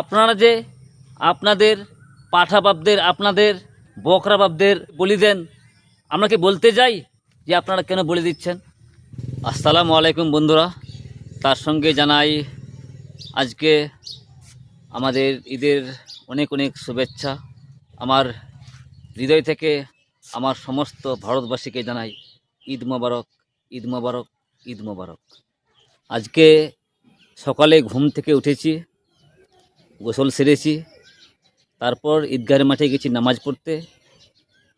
আপনারা যে আপনাদের পাঠাবাবদের, আপনাদের বকরাবাবদের বলি দেন, আমরা কি বলতে যাই যে আপনারা কেন বলে দিচ্ছেন? আসসালামু আলাইকুম বন্ধুরা। তার সঙ্গে জানাই আজকে আমাদের ঈদের অনেক অনেক শুভেচ্ছা। আমার হৃদয় থেকে আমার সমস্ত ভারতবাসীকে জানাই ঈদ মোবারক ঈদ মোবারক ঈদ মোবারক। আজকে সকালে ঘুম থেকে উঠেছি। গোসল সেরেছি। তারপর ঈদগাহের মাঠে গেছি নামাজ পড়তে।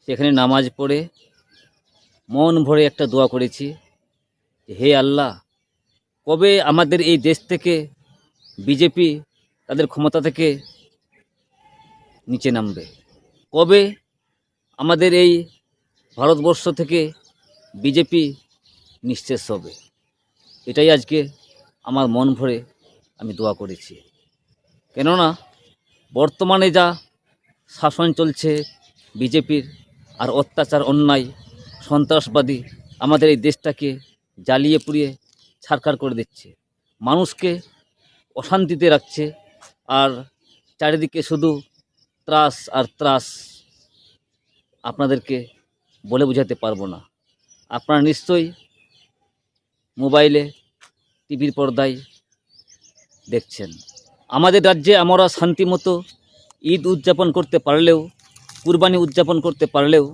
সেখানে নামাজ পড়ে মন ভরে একটা দোয়া করেছি হে আল্লাহ, কবে আমাদের এই দেশ থেকে বিজেপি তাদের ক্ষমতা থেকে নিচে নামবে? কবে আমাদের এই ভারতবর্ষ থেকে বিজেপি নিঃশেষ হবে? এটাই আজকে আমার মন ভরে আমি দোয়া করেছি। কেননা বর্তমানে যা শাসন চলছে, বিজেপির আর অত্যাচার, অন্যায়, সন্ত্রাসবাদী আমাদের এই দেশটাকে জ্বালিয়ে পুড়িয়ে ছারখার করে দিচ্ছে। মানুষকে অশান্তিতে রাখছে আর চারিদিকে শুধু ত্রাস আর ত্রাস আপনাদেরকে বলে বোঝাতে পারব না। আপনারা নিশ্চয়ই মোবাইলে, টিভির পর্দায় দেখছেন। আমাদের রাজ্যে আমরা শান্তিমতো ঈদ উদযাপন করতে পারলেও, কুরবানি উদযাপন করতে পারলেও,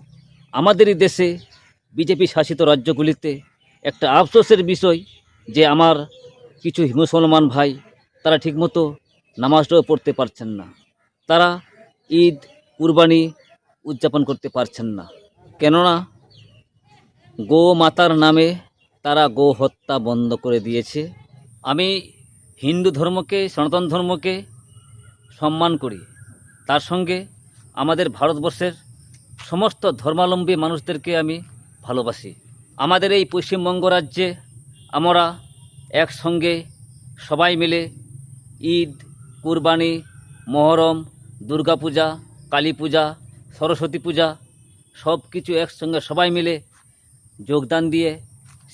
আমাদেরই দেশে বিজেপি শাসিত রাজ্যগুলিতে একটা আফসোসের বিষয় যে আমার কিছু মুসলমান ভাই তারা ঠিকমতো নামাজটাও পড়তে পারছেন না। তারা ঈদ, কুরবানি উদযাপন করতে পারছেন না। কেননা গো মাতার নামে তারা গো হত্যা বন্ধ করে দিয়েছে। আমি হিন্দু ধর্মকে, সনাতন ধর্মকে সম্মান করি। তার সঙ্গে আমাদের ভারতবর্ষের সমস্ত ধর্মাবলম্বী মানুষদেরকে আমি ভালোবাসি। আমাদের এই পশ্চিমবঙ্গ রাজ্যে আমরা একসঙ্গে সবাই মিলে ঈদ, কুরবানি, মহরম, দুর্গাপূজা কালী পূজা সরস্বতী পূজা সব কিছু একসঙ্গে সবাই মিলে যোগদান দিয়ে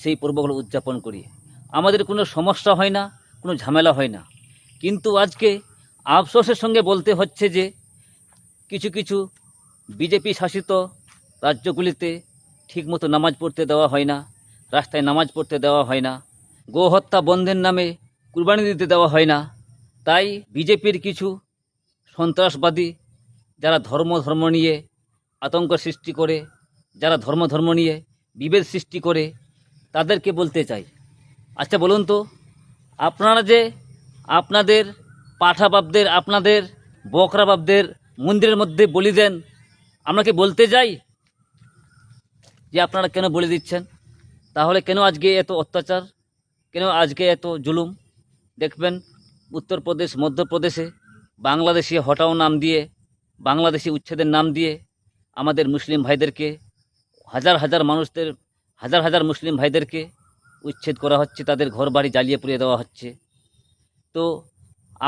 সেই পর্বগুলো উদযাপন করি। আমাদের কোনো সমস্যা হয় না। কোনো ঝামেলা হয় না। কিন্তু আজকে আফসোসের সঙ্গে বলতে হচ্ছে যে, কিছু কিছু বিজেপি শাসিত রাজ্যগুলিতে ঠিকমতো নামাজ পড়তে দেওয়া হয় না, রাস্তায় নামাজ পড়তে দেওয়া হয় না, গোহত্যা বন্ধের নামে কুরবানি দিতে দেওয়া হয় না। তাই বিজেপির কিছু সন্ত্রাসবাদী যারা ধর্ম ধর্ম নিয়ে আতঙ্ক সৃষ্টি করে, যারা ধর্ম ধর্ম নিয়ে বিভেদ সৃষ্টি করে, তাদেরকে বলতে চাই। আচ্ছা বলুন তো আপনারা যে আপনাদের পাঠাবাবদের, আপনাদের বকরাবাবদের মন্দিরের মধ্যে বলি দেন, আমরা কি বলতে যাই যে আপনারা কেন বলে দিচ্ছেন? তাহলে কেন আজকে এত অত্যাচার? কেন আজকে এত জুলুম? দেখবেন উত্তরপ্রদেশ, মধ্যপ্রদেশে বাংলাদেশি হটাও নাম দিয়ে, বাংলাদেশি উচ্ছেদের নাম দিয়ে আমাদের মুসলিম ভাইদেরকে, হাজার হাজার মানুষদের, হাজার হাজার মুসলিম ভাইদেরকে উচ্ছেদ করা হচ্ছে, তাদের ঘর বাড়ি জ্বালিয়ে পুড়িয়ে দেওয়া হচ্ছে। তো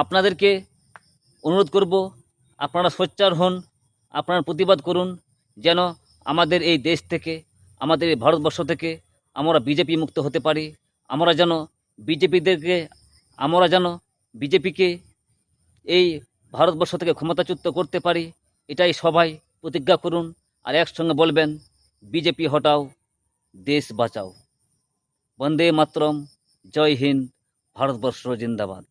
আপনাদেরকে অনুরোধ করব, আপনারা সোচ্চার হন, আপনারা প্রতিবাদ করুন, যেন আমাদের এই দেশ থেকে, আমাদের এই ভারতবর্ষ থেকে আমরা বিজেপি মুক্ত হতে পারি। আমরা যেন বিজেপিদেরকে, আমরা যেন বিজেপিকে এই ভারতবর্ষ থেকে ক্ষমতাচ্যুত করতে পারি, এটাই সবাই প্রতিজ্ঞা করুন। আর একসঙ্গে বলবেন, বিজেপি হটাও, দেশ বাঁচাও। বন্দে মাতরম জয় হিন্দ ভারতবর্ষ জিন্দাবাদ।